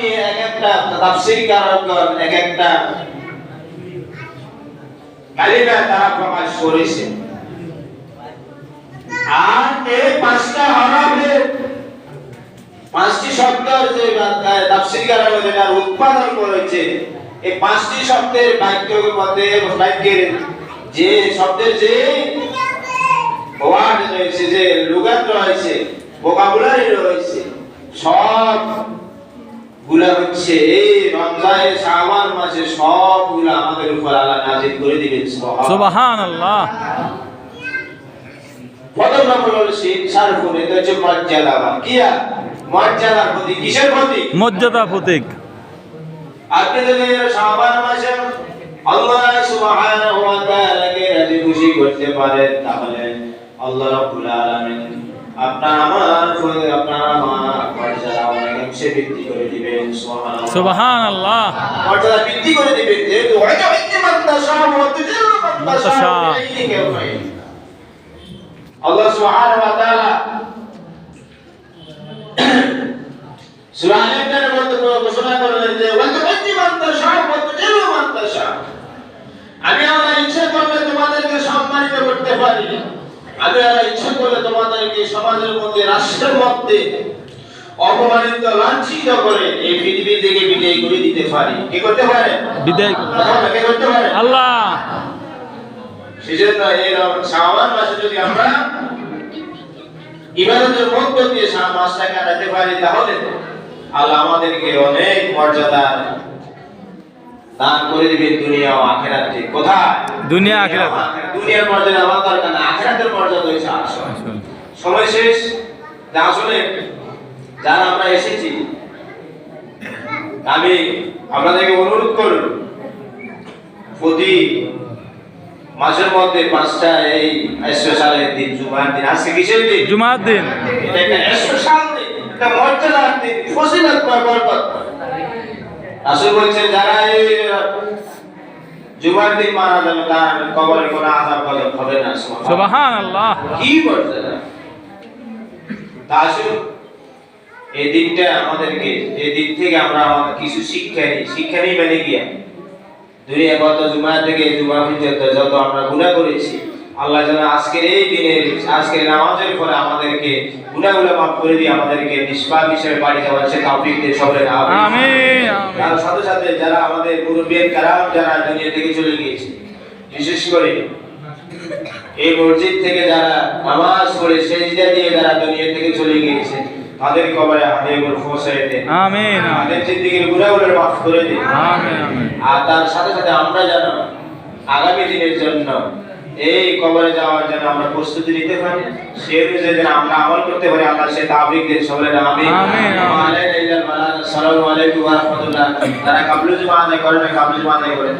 নিয়ে এক একটা তাফসীর কারকগণ এক একটা কালিমা তারা প্রকাশ করেছে। আর এই পাঁচটা হরফের পাঁচটি শব্দের যে তাফসীর উৎপাদন করেছে, এই পাঁচটি শব্দের বাক্যের মধ্যে বাক্যের যে শব্দের যে ওয়ার্ড রয়েছে, যে লুগাত রয়েছে ভোকাবুলারি রয়েছে, সব গুলা হচ্ছে এই রমজানে শাবান মাসে সবগুলা আমাদের উপর আল্লাহ নাজিল করে দিবেন সুবহানাল্লাহ। প্রথম নম্বর হলো এটা হচ্ছে মর্যাদা কিয়া মর্যাদার প্রতি কিসের প্রতি মর্যাদা প্রতীক। আপনি যদি শাবান মাসে আল্লাহ সুবহানাহু ওয়া তাআলাকে রাজি খুশি করতে পারেন তাহলে আল্লাহ রাব্বুল আলামিন আপনার আমার আপনার আমার মর্যাদা বৃদ্ধি করে দিবেন সুবহানাল্লাহ। সুবহানাল্লাহ। মর্যাদা বৃদ্ধি করে দিবেন যেহেতু হয়তো হইতে মান্তাসা মুতাজিল মান্তাসা মান্তাসা। আল্লাহ সুবহানাহু ওয়া তাআলা সূরা আল-ইমরানের মধ্যে ঘোষণা করলেন যে ওয়া তু'তি মান্তাসা ওয়া তুজিল্লু মান্তাসা আমি আল্লাহ ইচ্ছা করলে তোমাদেরকে সম্মানিত করতে পারি। আমি আল্লাহ ইচ্ছা করলে তোমাদেরকে সমাজের মধ্যে রাষ্ট্রের মধ্যে অপমানিত লাঞ্ছিত করে এই পৃথিবী থেকে বিদায় করে দিতে পারি। কি করতে পারে? বিদায় করতে পারে? আল্লাহ! সেজন্য এই শাবান মাসে যদি আমরা ইবাদতের মধ্য দিয়ে মাসটাকে কাটাতে পারি তাহলে আল্লাহ আমাদেরকে অনেক মর্যাদা দান করে দিবে দুনিয়া ও আখেরাতে কোথায়? দুনিয়া আখিরাতে। দুনিয়ার মর্যাদা আমার দরকার না আখেরাতের মর্যাদা হয়েছে আসল। সময় শেষ। আসলে যারা আমরা এসেছি আমি আপনাদেরকে অনুরোধ করব প্রতি মাসের মধ্যে পাঁচটা এই স্পেশালের দিন জুমার দিন। আজকে কিসের দিন? জুমার দিন। এটা স্পেশাল দিন একটা মর্যাদার দিন ফজিলত বা বরকত। রাসূল বলছেন যারা এই জুমার দিন মারা যাবে তার কবরে কোনো আযাব গজব হবে না সুবহানাল্লাহ। সুবহানাল্লাহ। কি মর্যাদা? তা আসুন এই দিনটা আমাদেরকে এই দিন থেকে আমরা আমাদের কিছু শিক্ষা নিই। শিক্ষা নিই মানে গিয়া দুনিয়া গত জুমা থেকে জুমা পর্যন্ত যত আমরা গুনাহ করেছি আল্লাহ যেন আজকের এই দিনে আজকের নামাজের পরে আমাদেরকে গুনাহগুলো মাফ করে দিয়ে আমাদেরকে নিষ্পাপ হিসেবে বাড়ি যাওয়ার সে তৌফিক দিয়ে সবরে আমিন আমিন। তার সাথে সাথে যারা আমাদের মুরব্বিয়ান কারাম যারা দুনিয়া থেকে চলে গিয়েছে বিশেষ করে এই মসজিদ থেকে যারা নামাজ পড়ে সেজদা দিয়ে যারা দুনিয়া থেকে চলে গিয়েছে তাদের কবরে হাদিয়াগুলো পৌঁছায় দেন আমিন। তাদের জিন্দিগির গুনাহগুলো মাফ করে দিন আমিন আমিন। আর তার সাথে সাথে আমরা যেন আগামী দিনের জন্য এই কবরে যাওয়ার জন্য আমরা প্রস্তুতি নিতে পারি সে অনুযায়ী যেন আমরা আমল করতে পারি আল্লাহ সে তাবিক দিন আমি আমিন, আমিন। আসসালামু আলাইকুম ওয়া রাহমাতুল্লাহ তারা কাবলু জমা আদায় করেন কাবলু জমা আদায় করেন।